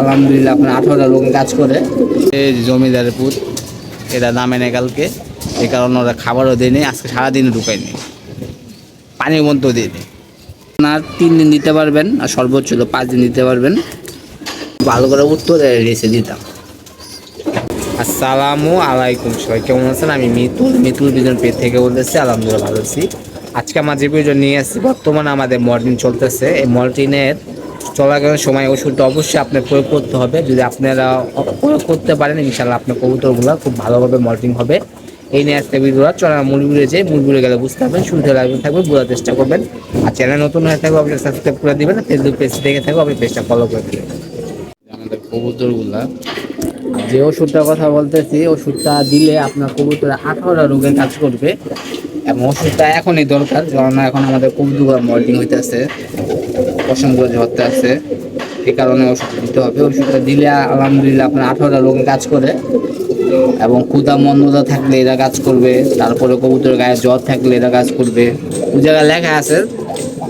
আলহামদুলিল্লাহ আপনার আঠারোটা লোকে কাজ করে। এই জমিদারের পুত এরা নামে নেই কালকে। এ কারণে ওরা খাবারও দেয়নি আজকে সারাদিন ঢুকায়নি। পানির মধ্যেও দিইনি আপনার তিন দিন দিতে পারবেন আর সর্বোচ্চ হলো পাঁচ দিন দিতে পারবেন। ভালো করে উত্তর রেসে দিতাম। আসসালামু আলাইকুম সবাই কেমন আছেন? আমি মিতুল মিতুল বিজন পেট থেকে বলতেছি আলহামদুলিল্লাহ ভালো আছি। আজকে আমার যে প্রয়োজন নিয়ে আসছি বর্তমানে আমাদের মর্টিন চলতেছে। এই মর্টিনের চলাকালীন সময় ওষুধটা অবশ্যই আপনার প্রয়োগ করতে হবে। যদি আপনারা প্রয়োগ করতে পারেন ইনশাল্লাহ আপনার কবুতরগুলো খুব ভালোভাবে মর্টিং হবে। এই নিয়ে আজকে ভিডিওটা চলা মূল ভিডিও যে মূল ভিডিও গেলে বুঝতে পারবেন শুরুতে লাগবে থাকবে বোঝার চেষ্টা করবেন। আর চ্যানেল নতুন হয়ে থাকবে আপনি সাবস্ক্রাইব করে দিবেন ফেসবুক পেজ দেখে থাকবে আপনি পেজটা ফলো করে দিবেন। আমাদের কবুতরগুলা যে ওষুধটার কথা বলতেছি ওষুধটা দিলে আপনার কবুতরে আঠারোটা রোগের কাজ করবে। এবং ওষুধটা এখনই দরকার কারণ এখন আমাদের কবুতরগুলো মল্টিং হইতেছে। পশমগুলো ঝরতে আছে, এই কারণে ওষুধ দিতে হবে। ওষুধটা দিলে আলহামদুলিল্লাহ আপনার আঠারোটা রোগে কাজ করে এবং ক্ষুদা মন্দতা থাকলে এরা কাজ করবে, তারপরে কবুতরের গায়ে জ্বর থাকলে এরা কাজ করবে। ওই জায়গায় লেখা আছে,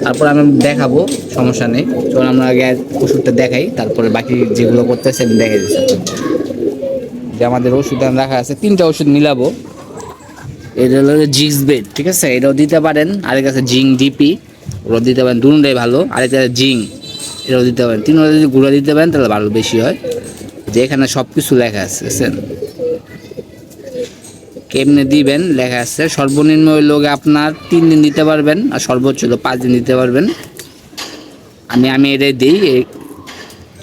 তারপর আমি দেখাবো, সমস্যা নেই। চলুন আমরা আগে ওষুধটা দেখাই, তারপরে বাকি যেগুলো করতেছে আমি দেখে দিচ্ছি। যে আমাদের ওষুধ রাখা আছে, তিনটা ওষুধ মিলাবো। এটা হলো জিক্স বেড, ঠিক আছে? এটাও দিতে পারেন। আরেক আছে জিং ডিপি। ওটাও দিতে পারেন দুটাই ভালো। আরেক আছে জিং এটাও দিতে পারেন। তিন রোদ যদি গুঁড়ো দিতে পারেন, তাহলে ভালো, বেশি হয়। যে এখানে সব কিছু লেখা আছে, বুঝছেন? কেমনে দিবেন, লেখা আছে, সর্বনিম্ন গিয়ে আপনার তিন দিন দিতে পারবেন, আর সর্বোচ্চ হলো পাঁচ দিন দিতে পারবেন। আমি আমি এটাই দিই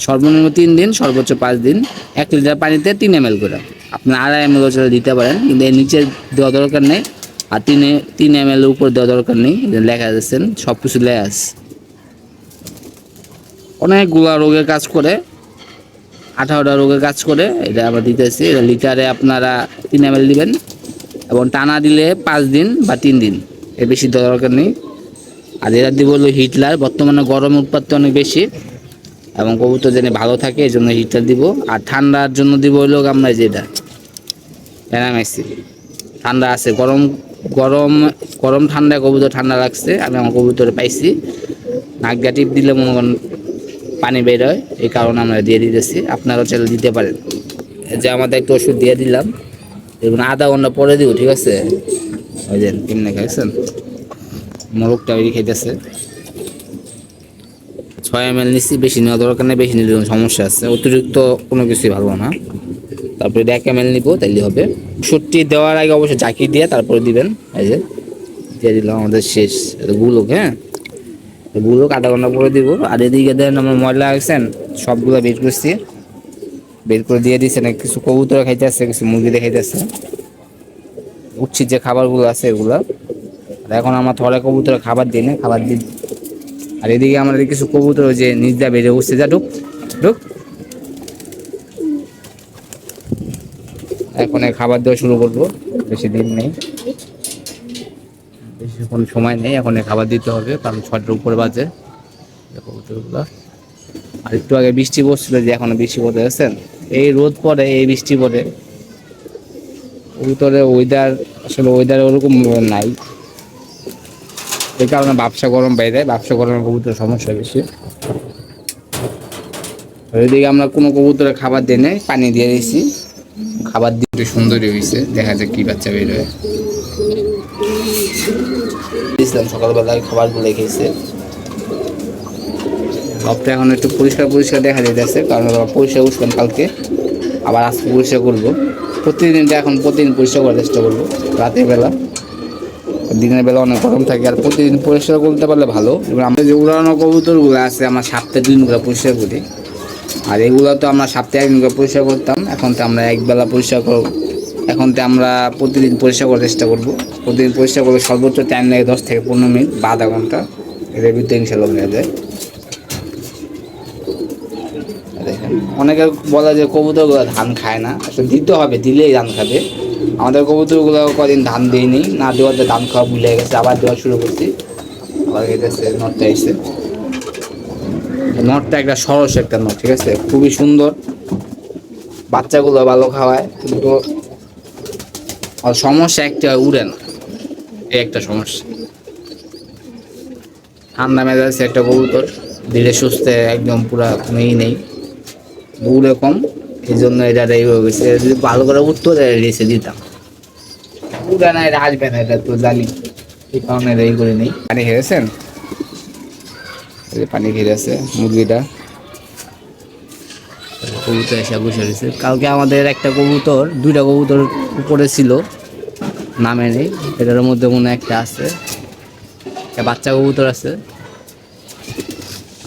সর্বনিম্ন তিন দিন, সর্বোচ্চ পাঁচ দিন। এক লিটার পানিতে তিন এম করে। আপনি আড়াই এম এল দিতে পারেন, কিন্তু এর নিচে দেওয়া দরকার নেই। আর তিনে তিন এম এল উপর দেওয়া দরকার নেই লেখা যাচ্ছেন সব কিছু লেখা অনেকগুলো রোগের কাজ করে, আঠারোটা রোগের কাজ করে, এটা আমরা দিতেছি, এটা লিটারে আপনারা তিন এম দিবেন, এবং টানা দিলে পাঁচ দিন বা তিন দিন এর বেশি দরকার নেই। আর এরা দিব হলো হিটলার, বর্তমানে গরম উৎপাদন অনেক বেশি, এবং কবুতর যেন ভালো থাকে, এই জন্য হিটার দিব। আর ঠান্ডার জন্য দিব হইল আমরা যেটা প্যারামাইসি ঠান্ডা আছে, গরম গরম গরম ঠান্ডায় কবুতর ঠান্ডা লাগছে, আমি আমার কবুতরে পাইছি। নাকগা টিপ দিলে মনে করেন পানি বের হয়, এই কারণে আমরা দিয়ে দিতেছি। আপনারাও চাইলে দিতে পারেন। যে আমাদের একটু ওষুধ দিয়ে দিলাম। দেখুন আধা ঘণ্টা পরে দিব, ঠিক আছে? ওই যে কেমনে খাইছেন মোরগটা ওই খাইতেছে। ছয় এম এল নিচ্ছি বেশি নেওয়া দরকার নেই, বেশি নিলে সমস্যা আছে। অতিরিক্ত কোনো কিছুই ভালো না। তারপরে এক এম এল নিবো, তাইলে হবে। ওষুধটি দেওয়ার আগে অবশ্যই জাকি দিয়ে তারপরে দিবেন। এই যে, দিয়ে দিলাম আমাদের শেষ গুলোক হ্যাঁ? গুলোক আধা ঘণ্টা পরে দিব। আর এদিকে দেন আমার ময়লা আছেন সবগুলো বের করছি। বের করে দিয়ে দিচ্ছে না কিছু কবুতর খাইতে আসছে কিছু মুরগিতে খাইতেছে। উচ্ছিত যে খাবারগুলো আছে এগুলো। আর এখন আমার থরে কবুতরে খাবার দিই না, খাবার দিই। আর এদিকে আমাদের কিছু কবুতর যে নিচ দিয়ে বেড়ে উঠছে, যা ঢুক ঢুক। এখন খাবার দেওয়া শুরু করব। বেশি দিন নেই। বেশি কোনো সময় নেই, এখন খাবার দিতে হবে, কারণ ছটার উপরে বাজে। আর একটু আগে বৃষ্টি পড়ছিল যে এখন বৃষ্টি পড়তে যাচ্ছেন। এই রোদ পরে এই বৃষ্টি পড়ে। কবুতরে ওয়েদার আসলে ওয়েদার ওরকম নাই। এই কারণে ব্যবসা গরম বাইরে ব্যবসা গরমের কবুতর সমস্যা বেশি। এদিকে আমরা কোনো কবুতরে খাবার দিয়ে নেই, পানি দিয়ে দিয়েছি। খাবার একটু সুন্দরই হয়েছে দেখা যাক কি বাচ্চা বের হয়। দিয়েছিলাম সকালবেলায়, খাবারগুলো খেয়েছে। সবটা এখন একটু পরিষ্কার পরিষ্কার দেখা যাইতেছে, কারণ পরিষ্কার করছিলাম কালকে, আবার আজকে পরিষ্কার করব। প্রতিদিনটা এখন প্রতিদিন পরিষ্কার করার চেষ্টা করব, রাতের বেলা। দিনের বেলা অনেক গরম থাকে, আর প্রতিদিন পরিষ্কার করতে পারলে ভালো। এবার আমরা যে উড়ানো কবুতরগুলো আছে, আমার সপ্তাহে দিন করে পরিষ্কার করি। আর এগুলো তো আমরা সপ্তাহে একদিন করে পরিষ্কার করতাম, এখন তো আমরা একবেলা পরিষ্কার করব এখন তো আমরা প্রতিদিন পরিষ্কার করার চেষ্টা করব। প্রতিদিন পরিষ্কার করলে সর্বোচ্চ টাইম লাগে দশ থেকে পনেরো মিনিট বা আধা ঘণ্টা। এর ভিতরে ইনশাল্লাহ হয়ে যায়। দেখেন, অনেকে বলে যে কবুতরগুলো ধান খায় না। আসলে দিতে হবে, দিলেই ধান খাবে। আমাদের কবুতরগুলো কদিন ধান দিইনি না দেওয়াতে ধান খাওয়া ভুলে গেছে, আবার দেওয়া শুরু করছি। আবার গেছে নটটা এসে নটটা একটা সরস একটা নট ঠিক আছে? খুবই সুন্দর। বাচ্চাগুলো ভালো খাওয়ায়, কিন্তু সমস্যা একটা উড়ে না। এই একটা সমস্যা। ঠান্ডা মেজাজে একটা কবুতর, ধীরে সুস্থে একদম পুরা কোনো নেই। উড়ে কম এই জন্য এটা এইভাবে গেছে। যদি ভালো করে উঠতো, তাহলে রেসে দিতাম। উড়ে না, এটা আসবে না, এটা তো জানি। এই কারণে এটা এই করে নেই। খেয়েছেন? এই পানি খেয়ে আছে, মুরগিটা। কবুতর এসে বসে রয়েছে কালকে আমাদের একটা কবুতর, দুইটা কবুতর উপরে ছিল, নামে নেই, এটার মধ্যে মনে একটা আছে। একটা বাচ্চা কবুতর আছে,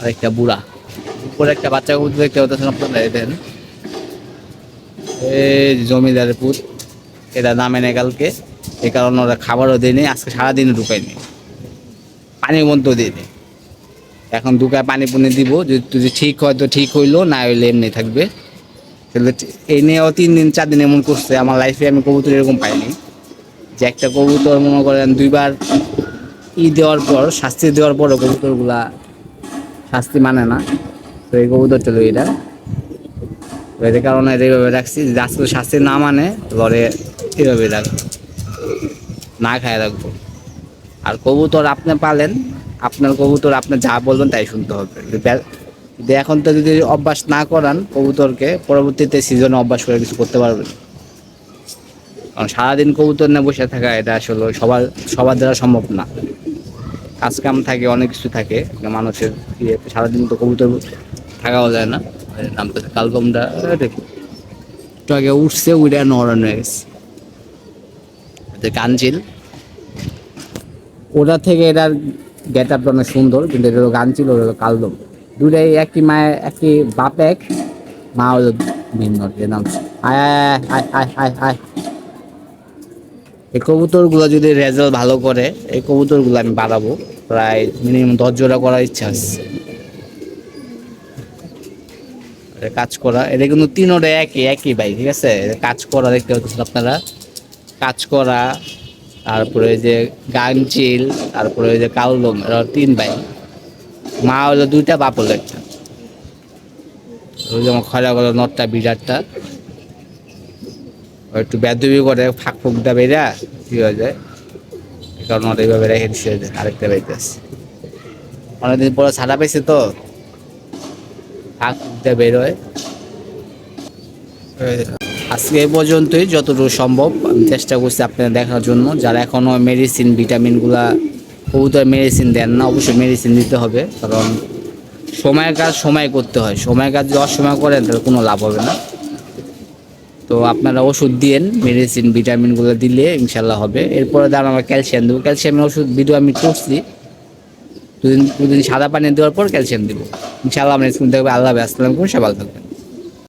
আর একটা বুড়া। উপরে একটা বাচ্চা কবুতর দেখতে পাচ্ছেন আপনারা দেখেন। এই জমিদারের পুত, এটা নামে নেই কালকে। এই কারণে ওরা খাবারও দেয়নি, আজকে সারাদিন ঢুকায়নি। পানির মধ্যেও দিইনি এখন দু দুকায় পানি পুনি দিব, যদি ঠিক হয় তো ঠিক হইল, না হইলে এমনি থাকবে। তাহলে এই নিয়েও তিন দিন, চার দিন এমন করছে, আমার লাইফে আমি কবুতর এরকম পাইনি। যে একটা কবুতর মনে করেন দুইবার ই দেওয়ার পর, শাস্তি দেওয়ার পরও কবুতরগুলা শাস্তি মানে না। তো এই কবুতর চলো এটা। এর কারণে এইভাবে রাখছি আজকে শাস্তি না মানে ঘরে এইভাবে রাখব। না খায় রাখব। আর কবুতর আপনি পালেন আপনার কবুতর আপনার যা বলবেন তাই শুনতে হবে। যদি এখন তো যদি অভ্যাস না করান কবুতরকে পরবর্তীতে সিজনে অভ্যাস করে কিছু করতে পারবেন। কারণ সারাদিন কবুতর না বসে থাকা এটা আসলে সবার সবার দ্বারা সম্ভব না। কাজ কাম থাকে অনেক কিছু থাকে। মানুষের ইয়ে, সারাদিন তো কবুতর থাকাও যায় না। এর নাম তো কালকমটা দেখি। একটু আগে উঠছে উইডা নরন হয়ে গেছে। কাঞ্চিল। ওটা থেকে এটার গেট আপটা অনেক সুন্দর, কিন্তু এটা হলো গান ছিল হলো কালদম। দুটাই একই মায়ের, একই বাপ এক, মা হলো ভিন্ন নাম। এই কবুতরগুলো যদি রেজাল্ট ভালো করে, এই কবুতরগুলো আমি বাড়াবো। প্রায় মিনিমাম দশ জোড়া করার ইচ্ছা আছে। কাজ করা, এটা কিন্তু তিনোটা একই একই ভাই, ঠিক আছে? কাজ করা দেখতে পাচ্ছেন আপনারা, কাজ করা তারপরে ওই যে গাংচিল তারপরে ওই যে কাউলম, এরা তিন ভাই। মা হলো দুইটা, বাপ হলো একটা। যেমন খরা গেল নটটা বিরাটটা একটু বেদবি করে, ফাঁক ফুক দা বেরা কি হয়ে যায়? কারণ কারণে এইভাবে রেখে দিচ্ছে আরেকটা বাড়িতে আছে। অনেকদিন পরে ছাড়া পেয়েছে তো। ফাঁক ফুক দা বেরোয় আজকে এই পর্যন্তই, যতটুকু সম্ভব। আমি চেষ্টা করছি আপনাদের দেখার জন্য। যারা এখনও মেডিসিন ভিটামিনগুলা কবুতর মেডিসিন দেন না, অবশ্যই মেডিসিন দিতে হবে। কারণ সময়ের কাজ সময় করতে হয়। সময়ের কাজ যদি অসময় করেন, তাহলে কোনো লাভ হবে না। তো আপনারা ওষুধ দিয়েন মেডিসিন ভিটামিনগুলো দিলে ইনশাল্লাহ হবে। এরপরে দাঁড়ান, আমরা ক্যালসিয়াম দেবো। ক্যালসিয়ামের ওষুধ ভিডিও আমি করছি। দুদিন দুদিন সাদা পানি দেওয়ার পর ক্যালসিয়াম দেবো। ইনশাল্লাহ আমরা স্কুল থাকবে। আল্লাহ আসসালাম করে সে ভালো থাকবেন।